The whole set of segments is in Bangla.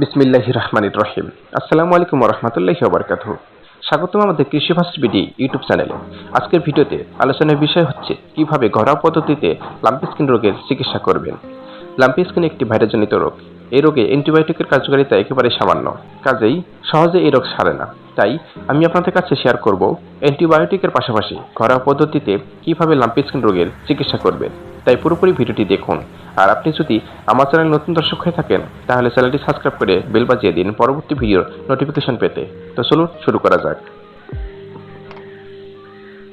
বিসমিল্লাহ রহমানির রহিম। আসসালামু আলাইকুম রহমতুল্লাহি ওবরকাত স্বাগতম আমাদের কৃষি ভাষা বিডি ইউটিউব চ্যানেলে। আজকের ভিডিওতে আলোচনার বিষয় হচ্ছে কীভাবে ঘরোয়া পদ্ধতিতে লাম্পি স্কিন রোগের চিকিৎসা করবেন। লাম্পি স্কিন একটি ভাইরাসজনিত রোগ। এই রোগে অ্যান্টিবায়োটিকের কার্যকারিতা একেবারে সামান্য। কাজেই সহজে এই রোগ সারে না। তাই আমি আপনাদের কাছে শেয়ার করব অ্যান্টিবায়োটিকের পাশাপাশি ঘরোয়া পদ্ধতিতে কীভাবে লাম্পি স্কিন রোগের চিকিৎসা করবেন। তাই পুরোপুরি ভিডিওটি দেখুন। আর আপনি যদি আমার চ্যানেল নতুন দর্শক হয়ে থাকেন, তাহলে চ্যানেলটি সাবস্ক্রাইব করে বেল বাজিয়ে দিন পরবর্তী ভিডিওর নোটিফিকেশন পেতে। তো চলুন শুরু করা যাক।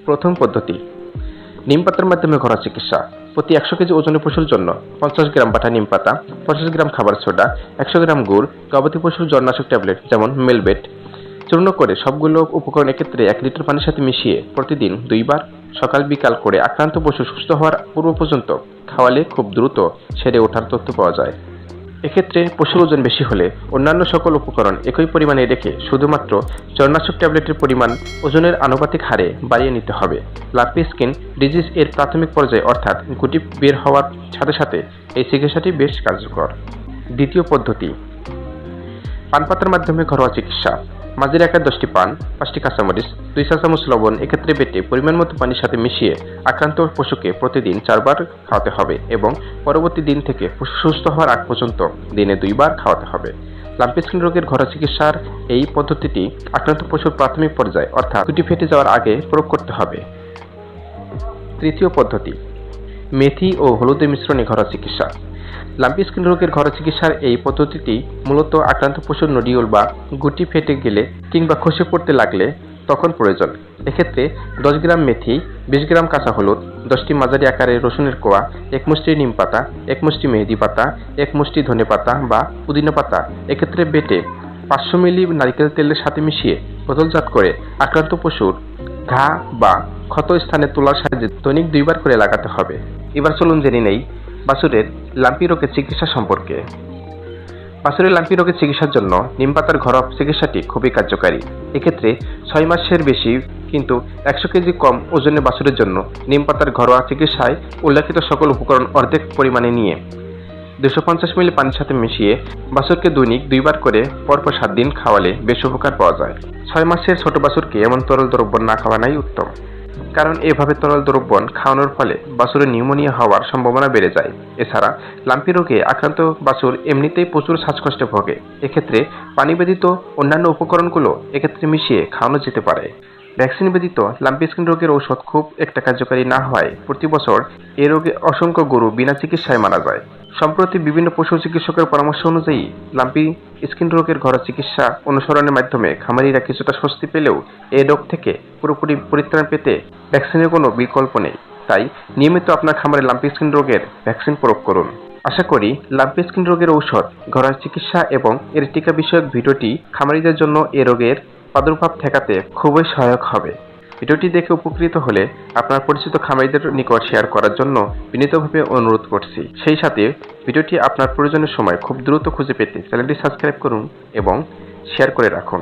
প্রথম পদ্ধতি, নিম পাতার মাধ্যমে ঘরোয়া চিকিৎসা। প্রতি একশো কেজি ওজনের পশুর জন্য পঞ্চাশ গ্রাম বাটা নিম পাতা, পঞ্চাশ গ্রাম খাবার সোডা, একশো গ্রাম গুড়, গবাদি পশুর জন্নাশক ট্যাবলেট যেমন মেলবেট। চূর্ণ করে সবগুলো উপকরণ একত্রে এক লিটার পানির সাথে মিশিয়ে প্রতিদিন দুইবার সকাল বিকাল করে আক্রান্ত পশু সুস্থ হওয়ার পূর্ব পর্যন্ত খাওয়ালে খুব দ্রুত সেরে ওঠার তথ্য পাওয়া যায়। এক্ষেত্রে পশুর ওজন বেশি হলে অন্যান্য সকল উপকরণ একই পরিমাণে রেখে শুধুমাত্র চর্নাশক ট্যাবলেটের পরিমাণ, ওজনের আনুপাতিক হারে বাড়িয়ে নিতে হবে। লাম্পি স্কিন ডিজিজ এর প্রাথমিক পর্যায়ে অর্থাৎ গুটি বের হওয়ার সাথে সাথে এই চিকিৎসাটি বেশ কার্যকর। দ্বিতীয় পদ্ধতি পান পাতার মাধ্যমে ঘরোয়া চিকিৎসা। মাঝের একা দশটি পান, পাঁচটি কাঁচামরিচ, দুই চা চামচ লবণ, এক্ষেত্রে বেটে পরিমাণ মতো পানির সাথে মিশিয়ে আক্রান্ত পশুকে প্রতিদিন চারবার খাওয়াতে হবে এবং পরবর্তী দিন থেকে পশু সুস্থ হওয়ার আগ পর্যন্ত দিনে দুইবার খাওয়াতে হবে। লাম্পি স্কিন রোগের ঘরোয়া চিকিৎসার এই পদ্ধতিটি আক্রান্ত পশুর প্রাথমিক পর্যায়ে, অর্থাৎ দুটি ফেটে যাওয়ার আগে প্রয়োগ করতে হবে। তৃতীয় পদ্ধতি, মেথি ও হলুদের মিশ্রণে ঘরোয়া চিকিৎসা। লাম্পি স্কিন রোগের ঘরোয়া চিকিৎসার এই পদ্ধতিটি মূলত আক্রান্ত পশুর নডিউল বা গুটি ফেটে গেলে কিংবা খসে পড়তে লাগলে তখন প্রয়োজন। এক্ষেত্রে দশ গ্রাম মেথি, বিশ গ্রাম কাঁচা হলুদ, দশটি মাঝারি আকারের রসুনের কোয়া, এক মুষ্টি নিম পাতা, এক মুষ্টি মেহেদি পাতা, এক মুষ্টি ধনে পাতা বা পুদিনা পাতা। এক্ষেত্রে বেটে পাঁচশো মিলি নারিকেল তেলের সাথে মিশিয়ে বোতলজাত করে আক্রান্ত পশুর ঘা বা ক্ষত স্থানে তোলার সাহায্যে দৈনিক দুইবার করে লাগাতে হবে। এবার চলুন জেনে নেই বাছুরের লাম্পি রোগের চিকিৎসা সম্পর্কে। বাছুরের লাম্পি রোগের চিকিৎসার জন্য নিম পাতার ঘরোয়া চিকিৎসাটি খুবই কার্যকারী। এক্ষেত্রে ছয় মাসের বেশি কিন্তু একশো কেজি কম ওজনের বাছুরের জন্য নিম পাতার ঘরোয়া চিকিৎসায় উল্লেখিত সকল উপকরণ অর্ধেক পরিমাণে নিয়ে দুশো পঞ্চাশ মিলি পানির সাথে মিশিয়ে বাছুরকে দৈনিক দুইবার করে পরপর সাত দিন খাওয়ালে বেশ উপকার পাওয়া যায়। ছয় মাসের ছোট বাছুরকে এমন তরল দ্রব্য না খাওয়ানাই উত্তম। কারণ এভাবে তরল দ্রব্য খাওয়ানোর ফলে বাছুরের নিউমোনিয়া হওয়ার সম্ভাবনা বেড়ে যায়। এছাড়া লাম্পি রোগে আক্রান্ত বাছুর এমনিতেই প্রচুর শ্বাসকষ্টে ভোগে। এক্ষেত্রে পানি ব্যতীত অন্যান্য উপকরণগুলো এক্ষেত্রে মিশিয়ে খাওয়ানো যেতে পারে। ভ্যাকসিন ব্যতীত লাম্পি স্কিন রোগের ঔষধ খুব একটা কার্যকারী না হওয়ায় প্রতি বছর এ রোগে অসংখ্য গরু বিনা চিকিৎসায় মারা যায়। সম্প্রতি বিভিন্ন পশু চিকিৎসকের পরামর্শ অনুযায়ী লাম্পি স্কিন রোগের ঘরোয়া চিকিৎসা অনুসরণের মাধ্যমে খামারিরা কিছুটা স্বস্তি পেলেও এ রোগ থেকে পুরোপুরি পরিত্রাণ পেতে ভ্যাকসিনের কোনো বিকল্প নেই। তাই নিয়মিত আপনার খামারে লাম্পি স্কিন রোগের ভ্যাকসিন প্রয়োগ করুন। আশা করি লাম্পি স্কিন রোগের ঔষধ, ঘরোয়া চিকিৎসা এবং এর টিকা বিষয়ক ভিডিওটি খামারিদের জন্য এ রোগের প্রাদুর্ভাব ঠেকাতে খুবই সহায়ক হবে। ভিডিওটি দেখে উপকৃত হলে আপনার পরিচিত খামারিদের নিকট শেয়ার করার জন্য বিনীতভাবে অনুরোধ করছি। সেই সাথে ভিডিওটি আপনার প্রয়োজনের সময় খুব দ্রুত খুঁজে পেতে চ্যানেলটি সাবস্ক্রাইব করুন এবং শেয়ার করে রাখুন।